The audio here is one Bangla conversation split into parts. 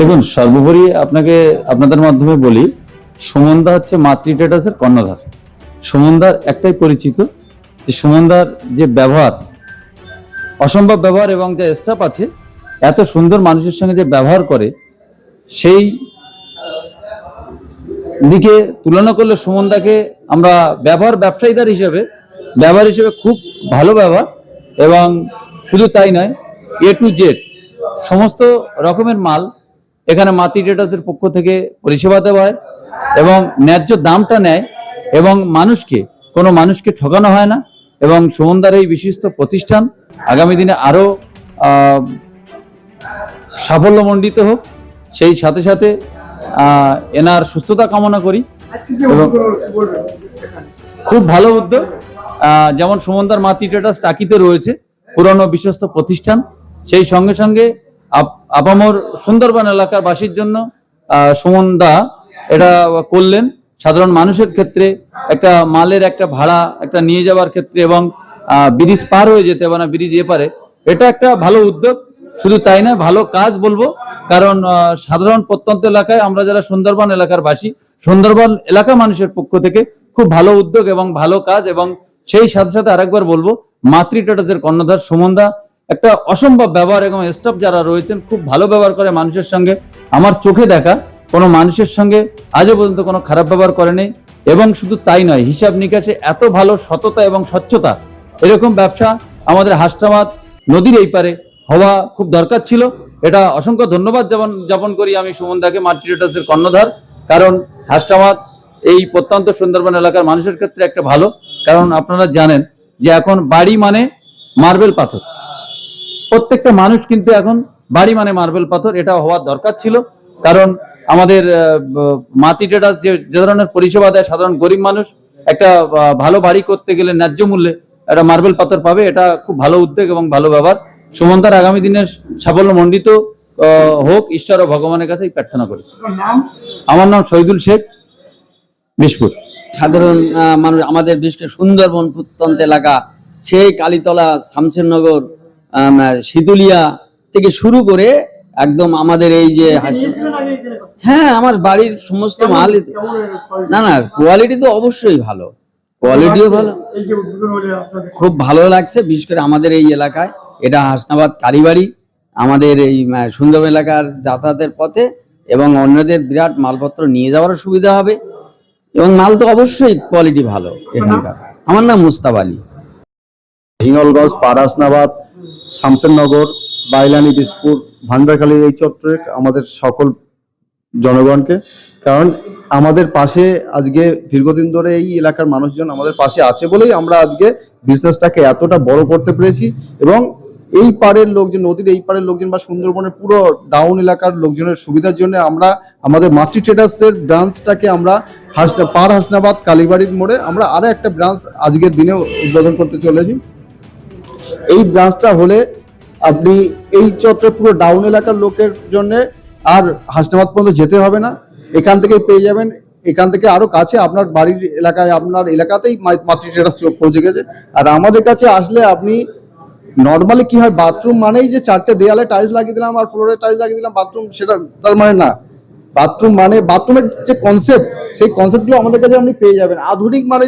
দেখুন, সর্বোপরি আপনাকে আপনাদের মাধ্যমে বলি, সুমনদা হচ্ছে মাতৃ ট্রেডার্সের কর্ণধার। সুমনদার একটাই পরিচিত, যে সুমনদার যে ব্যবহার, অসম্ভব ব্যবহার এবং যে স্টাফ আছে, এত সুন্দর মানুষের সঙ্গে যে ব্যবহার করে, সেই দিকে তুলনা করলে সুমনদাকে আমরা ব্যবহার ব্যবসায়ীদার হিসেবে, ব্যবহার হিসেবে খুব ভালো ব্যবহার এবং শুধু তাই নয় এ টু জেড সমস্ত রকমের মাল এখানে মাতি ট্রেডার্সের পক্ষ থেকে পরিষেবা দেওয়া হয় এবং ন্যায্য দামটা নেয় এবং মানুষকে কোনো মানুষকে ঠকানো হয় না এবং সুমনদার এই বিশিষ্ট প্রতিষ্ঠান আগামী দিনে আরও সাফল্যমণ্ডিত হোক। সেই সাথে সাথে এনার সুস্থতা কামনা করি এবং- খুব ভালো উদ্যোগ। যেমন সুমনদার মাতৃ ট্রেডার্স টাকিতে রয়েছে পুরনো বিশ্বস্ত প্রতিষ্ঠান সেই সঙ্গে সঙ্গে আপামর সুন্দরবন এলাকার বাসীর জন্য সুমন দা এটা করলেন। সাধারণ মানুষের ক্ষেত্রে একটা মালের একটা ভাড়া একটা নিয়ে যাওয়ার ক্ষেত্রে এবং ব্রিজ পার হয়ে যেতে হবে না, ব্রিজ এপারে এটা একটা ভালো উদ্যোগ। শুধু তাই না ভালো কাজ বলব। কারণ সাধারণ প্রত্যন্ত এলাকায় আমরা যারা সুন্দরবন এলাকার বাসী, সুন্দরবন এলাকা মানুষের পক্ষ থেকে খুব ভালো উদ্যোগ এবং ভালো কাজ এবং সেই সাথে সাথে আরেকবার বলব, মাতৃ টাটাসের কর্ণধার সুমনদা একটা অসম্ভব ব্যবহার এবং স্টাফ যারা রয়েছেন খুব ভালো ব্যবহার করে মানুষের সঙ্গে। আমার চোখে দেখা, কোনো মানুষের সঙ্গে আজও পর্যন্ত কোনো খারাপ ব্যবহার করেনি এবং শুধু তাই নয়, হিসাব নিকাশে এত ভালো সততা এবং স্বচ্ছতা। এরকম ব্যবসা আমাদের হাসনাবাদ নদীর এই পারে হওয়া খুব দরকার ছিল। এটা অসংখ্য ধন্যবাদ যাপন যাপন করি আমি সুমনদাকে মাতৃ ট্রেডার্সের কর্ণধার। কারণ হাসনাবাদ এই প্রত্যন্ত সুন্দরবন এলাকার মানুষের ক্ষেত্রে একটা ভালো। কারণ আপনারা জানেন যে এখন বাড়ি মানে মার্বেল পাথর। প্রত্যেকটা মানুষ কিন্তু এখন বাড়ি মানে মার্বেল পাথর এটা হওয়ার দরকার ছিল। কারণ আমাদের মাটি ট্রেডার্স যে যে ধরনের পরিষেবা দেয় সাধারণ গরিব মানুষ একটা ভালো বাড়ি করতে গেলে ন্যায্য মূল্যে একটা মার্বেল পাথর পাবে এটা খুব ভালো উদ্যোগ এবং ভালো ব্যবহার। সুমন্তার আগামী দিনের সাফল্য মণ্ডিত হোক ঈশ্বর ও ভগবানের কাছে প্রার্থনা করি। আমার নাম শহীদুল শেখ বিশপুর সাধারণ মানুষ আমাদের বিশেষ সুন্দরবন প্রত্যন্ত এলাকা সেই কালীতলা শামসেরনগর শীতুলিয়া থেকে শুরু করে একদম আমাদের এই যে হ্যাঁ আমার বাড়ির সমস্ত মাল না না কোয়ালিটি তো অবশ্যই ভালো। কোয়ালিটিও ভালো। এই যে উদ্বোধন হলে আপনাদের খুব ভালো লাগছে বিশেষ করে আমাদের এই এলাকায়। এটা হাসনাবাদ কালীবাড়ি আমাদের এই আহ, সুন্দরবন এলাকার যাতায়াতের পথে এবং অন্যদের বিরাট মালপত্র নিয়ে যাওয়ারও সুবিধা হবে। এবং মাল তো অবশ্যই কোয়ালিটি ভালো এখানকার। আমার নাম মুস্তাব আলী। হিঙ্গলগঞ্জ পারাসনাবাদ শামসেরনগর বাইলানি বিসপুর ভান্ডারখালী এই চত্বরে আমাদের সকল জনগণকে। কারণ আমাদের পাশে আজকে দীর্ঘদিন ধরে এই এলাকার মানুষজন আমাদের পাশে আছে বলেই আমরা আজকে বিজনেসটাকে এতটা বড় করতে পেরেছি এবং এই পাড়ের লোকজন, নদীর এই পাড়ের লোকজন বা সুন্দরবনের পুরো ডাউন এলাকার লোকজনের সুবিধার জন্য আমরা, আমাদের মাতৃ ট্রেডার্সের ব্রাঞ্চটাকে আমরা হাসনা পার হাসনাবাদ, কালীবাড়ির মোড়ে আমরা আরও একটা ব্রাঞ্চ আজকের দিনে উদ্বোধন করতে চলেছি। এই ব্রাঞ্চটা হলে আপনি এই চত্বরে পুরো ডাউন এলাকার লোকের জন্য আর হাসনাবাদ পর্যন্ত যেতে হবে না। এখান থেকে পেয়ে যাবেন। এখান থেকে আরও কাছে আপনার বাড়ির এলাকায়, আপনার এলাকাতেই মাতৃ পৌঁছে গেছে। আর আমাদের কাছে আসলে আপনি নর্মালি কি হয় বাথরুম মানেই যে চারটে দেয়ালে টাইলস লাগিয়ে দিলাম আর ফ্লোরে টাইলস লাগিয়ে দিলাম বাথরুম সেটা তার মানে না। বাথরুম মানে বাথরুমের যে কনসেপ্ট সেই কনসেপ্টগুলো আমাদের কাছে আপনি পেয়ে যাবেন। আধুনিক মানে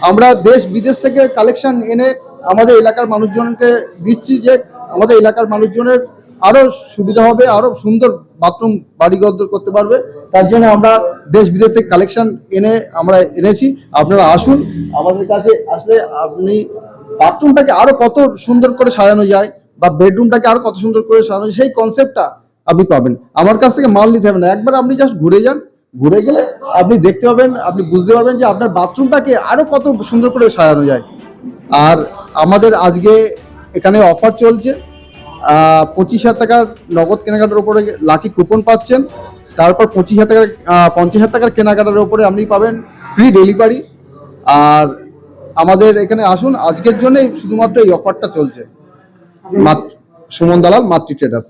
আমরা দেশ বিদেশ থেকে কালেকশন এনে আমাদের এলাকার মানুষজনকে দিচ্ছি যে আমাদের এলাকার মানুষজনের আরও সুবিধা হবে, আরও সুন্দর বাথরুম বাড়িঘর করতে পারবে। তার জন্য আমরা দেশ বিদেশ কালেকশন এনে আমরা এনেছি। আপনারা আসুন, আমাদের কাছে আসলে আপনি বাথরুমটাকে আরও কত সুন্দর করে সাজানো যায় বা বেডরুমটাকে আরও কত সুন্দর করে সাজানো যায়, সেই কনসেপ্টটা আপনি পাবেন। আমার কাছ থেকে মাল নিতে হবে না। একবার আপনি জাস্ট ঘুরে যান। ঘুরে গেলে আপনি দেখতে পাবেন, আপনি বুঝতে পারবেন যে আপনার বাথরুমটাকে আরও কত সুন্দর করে সাজানো যায়। আর আমাদের আজকে এখানে অফার চলছে পঁচিশ হাজার টাকার নগদ কেনাকাটার উপরে লাকি কুপন পাচ্ছেন, তারপর পঁচিশ হাজার টাকার পঞ্চাশ হাজার টাকার কেনাকাটার উপরে আপনি পাবেন ফ্রি ডেলিভারি আর আমাদের এখানে আসুন, আজকের জন্য শুধুমাত্র এই অফারটা চলছে। সুমন দালাল, মাতৃ ট্রেডার্স